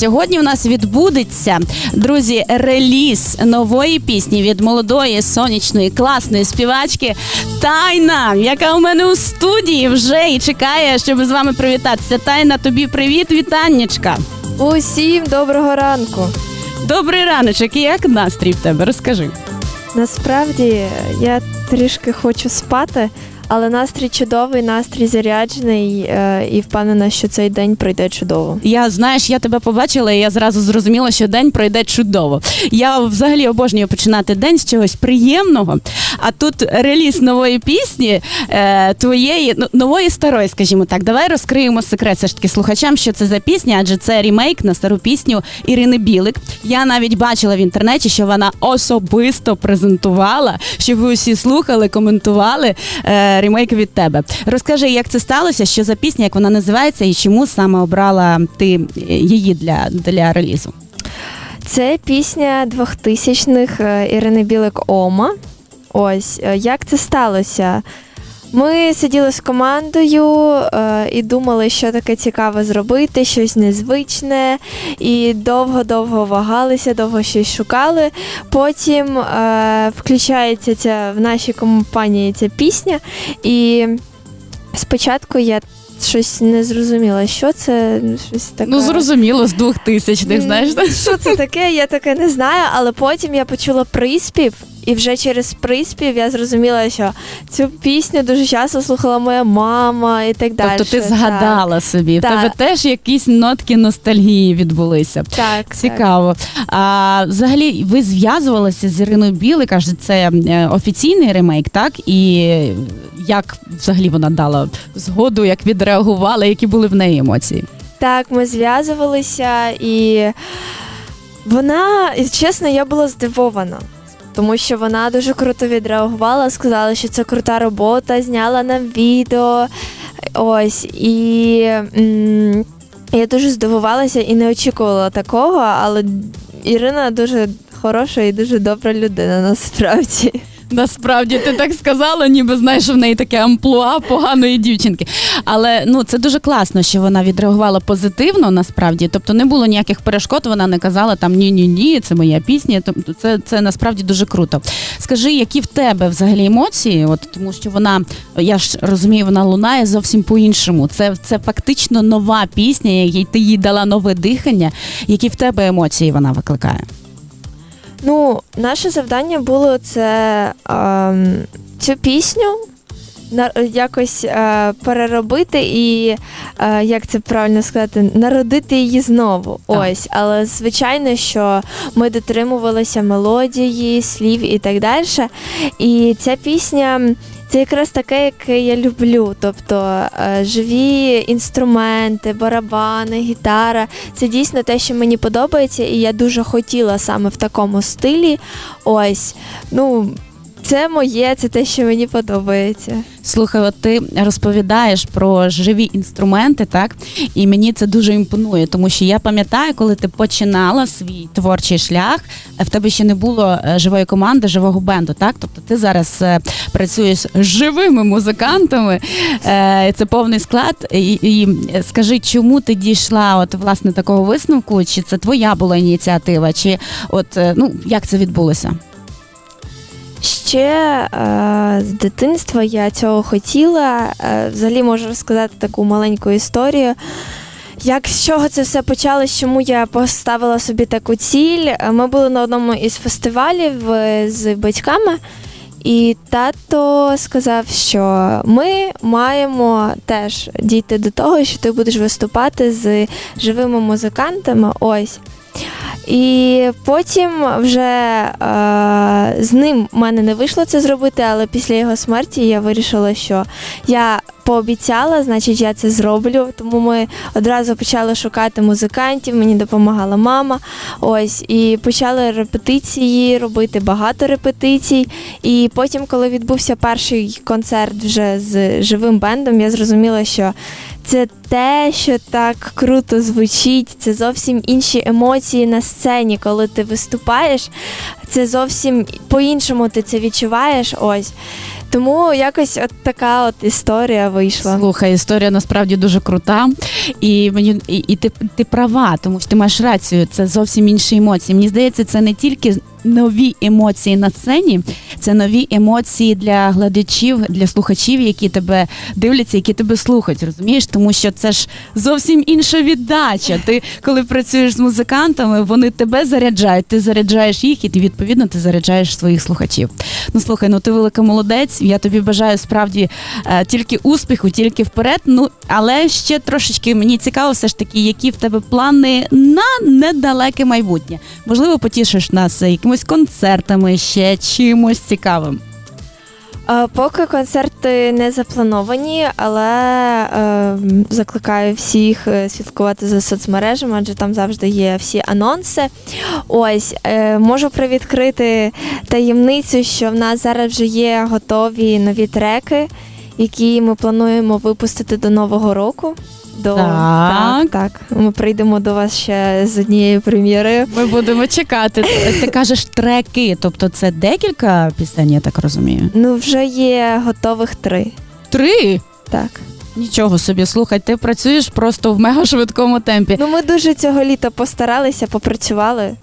Сьогодні у нас відбудеться, друзі, реліз нової пісні від молодої сонячної класної співачки Тайна, яка у мене у студії вже і чекає, щоб з вами привітатися. Тайна, тобі привіт, вітаннячка. Усім доброго ранку. Добрий раночок, і як настрій в тебе? Розкажи. Насправді я трішки хочу спати, але настрій чудовий, настрій заряджений е, і впевнена, що цей день пройде чудово. Я знаєш, я тебе побачила, і я зразу зрозуміла, що день пройде чудово. Я взагалі обожнюю починати день з чогось приємного. А тут реліз нової пісні, е, твоєї ну, нової старої, скажімо так. Давай розкриємо секрет все ж таки слухачам, що це за пісня, адже це рімейк на стару пісню Ірини Білик. Я навіть бачила в інтернеті, що вона особисто презентувала, щоб ви усі слухали, коментували е, ремейк від тебе. Розкажи, як це сталося, що за пісня, як вона називається, і чому саме обрала ти її для, для релізу? Це пісня 2000-х е, Ірини Білик Ома. Ось е, як це сталося? Ми сиділи з командою е, і думали, що таке цікаве зробити, щось незвичне, і довго-довго вагалися, довго щось шукали. Потім е, включається ця в нашій компанії ця пісня, і спочатку я щось не зрозуміла, що це щось таке. Ну зрозуміло, з двох тисячних, знаєш. Що це таке? Я таке не знаю, але потім я почула приспів, і вже через приспів я зрозуміла, що цю пісню дуже часто слухала моя мама і так далі. Тобто ти згадала собі, в Так. тебе теж якісь нотки ностальгії відбулися. Так, так. Цікаво. А взагалі, ви зв'язувалися з Іриною Білик, каже, це е, офіційний ремейк, так? І як взагалі вона дала згоду, як відреагувала, які були в неї емоції? Так, ми зв'язувалися, і вона, чесно, я була здивована. Тому що вона дуже круто відреагувала, сказала, що це крута робота, зняла нам відео. Ось. І я дуже здивувалася і не очікувала такого, але Ірина дуже хороша і дуже добра людина насправді. Насправді ти так сказала, ніби знаєш, в неї таке амплуа поганої дівчинки. Але ну це дуже класно, що вона відреагувала позитивно, насправді. Тобто не було ніяких перешкод. Вона не казала там ні, ні, ні, це моя пісня. Тобто, це, це насправді дуже круто. Скажи, які в тебе взагалі емоції? От тому, що вона, я ж розумію, вона лунає зовсім по-іншому. Це, це фактично нова пісня, якій ти їй дала нове дихання. Які в тебе емоції вона викликає? Ну, наше завдання було це ем, цю пісню на, якось е, переробити і, е, як це правильно сказати, народити її знову. Так. Ось, але звичайно, що ми дотримувалися мелодії, слів і так далі. І ця пісня. Це якраз таке, яке я люблю. Тобто е, живі інструменти, барабани, гітара. Це дійсно те, що мені подобається, і я дуже хотіла саме в такому стилі. Ось, ну, це моє, це те, що мені подобається. Слухай, от ти розповідаєш про живі інструменти, так? І мені це дуже імпонує, тому що я пам'ятаю, коли ти починала свій творчий шлях, в тебе ще не було е, живої команди, живого бенду, так? Тобто ти зараз е, працюєш з живими музикантами, е, це повний склад. І, скажи, чому ти дійшла от власне такого висновку? Чи це твоя була ініціатива? Чи от ну як це відбулося? Ще е, з дитинства я цього хотіла. Е, взагалі можу розказати таку маленьку історію. Як з чого це все почалось, чому я поставила собі таку ціль? Е, Ми були на одному із фестивалів е, з батьками, і тато сказав, що ми маємо теж дійти до того, що ти будеш виступати з живими музикантами. Ось. І потім вже е, з ним в мене не вийшло це зробити, але після його смерті я вирішила, що я пообіцяла, значить я це зроблю. Тому ми одразу почали шукати музикантів, мені допомагала мама. Ось, і почали репетиції робити багато репетицій. І потім, коли відбувся перший концерт вже з живим бендом, я зрозуміла, що це те, що так круто звучить, це зовсім інші емоції на сцені, коли ти виступаєш. Це зовсім по-іншому ти це відчуваєш. Ось. Тому якось от така от історія вийшла. Слухай, історія насправді дуже крута, і мені і, і ти, ти права, тому що ти маєш рацію. Це зовсім інші емоції. Мені здається, це не тільки нові емоції на сцені, це нові емоції для глядачів, для слухачів, які тебе дивляться, які тебе слухають. Розумієш, тому що це ж зовсім інша віддача. Ти коли працюєш з музикантами, вони тебе заряджають, ти заряджаєш їх, і ти відповідно ти заряджаєш своїх слухачів. Ну слухай, ну ти велика молодець. Я тобі бажаю справді е, тільки успіху, тільки вперед. Ну але ще трошечки мені цікаво, все ж таки, які в тебе плани на недалеке майбутнє. Можливо, потішиш нас е, якимись концертами, ще чимось цікавим. Е, Поки концерти не заплановані, але е, закликаю всіх е, слідкувати за соцмережами, адже там завжди є всі анонси. Ось е, можу привідкрити таємницю, що в нас зараз вже є готові нові треки, які ми плануємо випустити до Нового року. До Так. так, так. Ми прийдемо до вас ще з однією прем'єрою. Ми будемо чекати. Ти кажеш треки, тобто це декілька пісень, я так розумію. Ну, вже є готових три. Три. Так. Нічого собі, слухай, ти працюєш просто в мега швидкому темпі. Ну, ми дуже цього літа постаралися, попрацювали.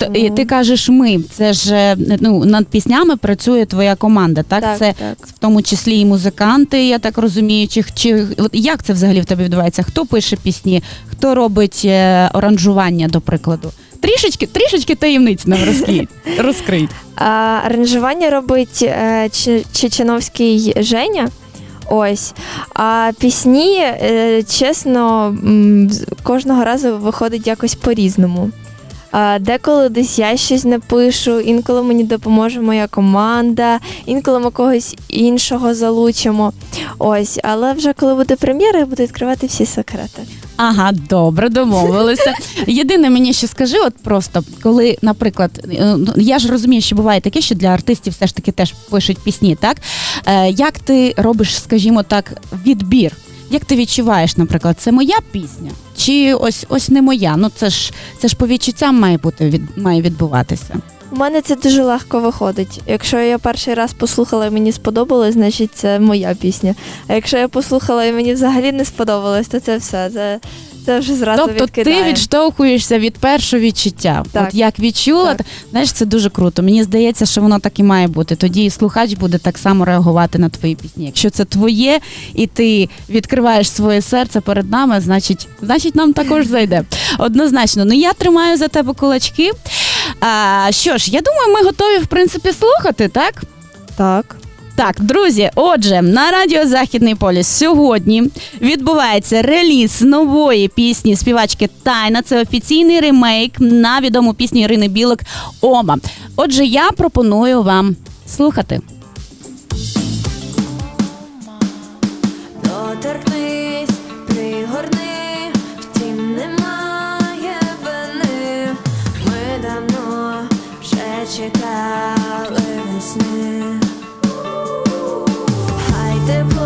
Т- і ти кажеш ми. Це ж е, ну над піснями працює твоя команда, так? Так, це так. в тому числі і музиканти, я так розумію. Чи, чи от як це взагалі в тебе відбувається? Хто пише пісні, хто робить е, оранжування, до прикладу? Трішечки, трішечки таємниць нам розкрий. розкрий. А, аранжування робить е, Чи- Чеченовський Женя. Ось. А пісні, е, чесно, м, з- кожного разу виходить якось по-різному. А, деколи десь я щось напишу, інколи мені допоможе моя команда, інколи ми когось іншого залучимо. Ось, але вже коли буде прем'єра, я буду відкривати всі секрети. Ага, добре, домовилися. Єдине мені ще скажи, от просто коли, наприклад, е, ну, я ж розумію, що буває таке, що для артистів все ж таки теж пишуть пісні, так? Е, як ти робиш, скажімо так, відбір? Як ти відчуваєш, наприклад, це моя пісня? Чи ось ось не моя? Ну це ж це ж по відчуттям має бути від має відбуватися. У мене це дуже легко виходить. Якщо я перший раз послухала і мені сподобалось, значить це моя пісня. А якщо я послухала і мені взагалі не сподобалось, то це все. Це, це вже зразу Тобто відкидає. ти відштовхуєшся від першого відчуття. Так. От як відчула, Так. та- знаєш, це дуже круто. Мені здається, що воно так і має бути. Тоді і слухач буде так само реагувати на твої пісні. Якщо це твоє, і ти відкриваєш своє серце перед нами, значить, значить, нам також зайде. Однозначно. Ну я тримаю за тебе кулачки. А, що ж, я думаю, ми готові в принципі слухати, так? Так. Так, друзі, отже, на радіо Західний поліс сьогодні відбувається реліз нової пісні співачки Тайна. Це офіційний ремейк на відому пісню Ірини Білик Ома. Отже, я пропоную вам слухати. step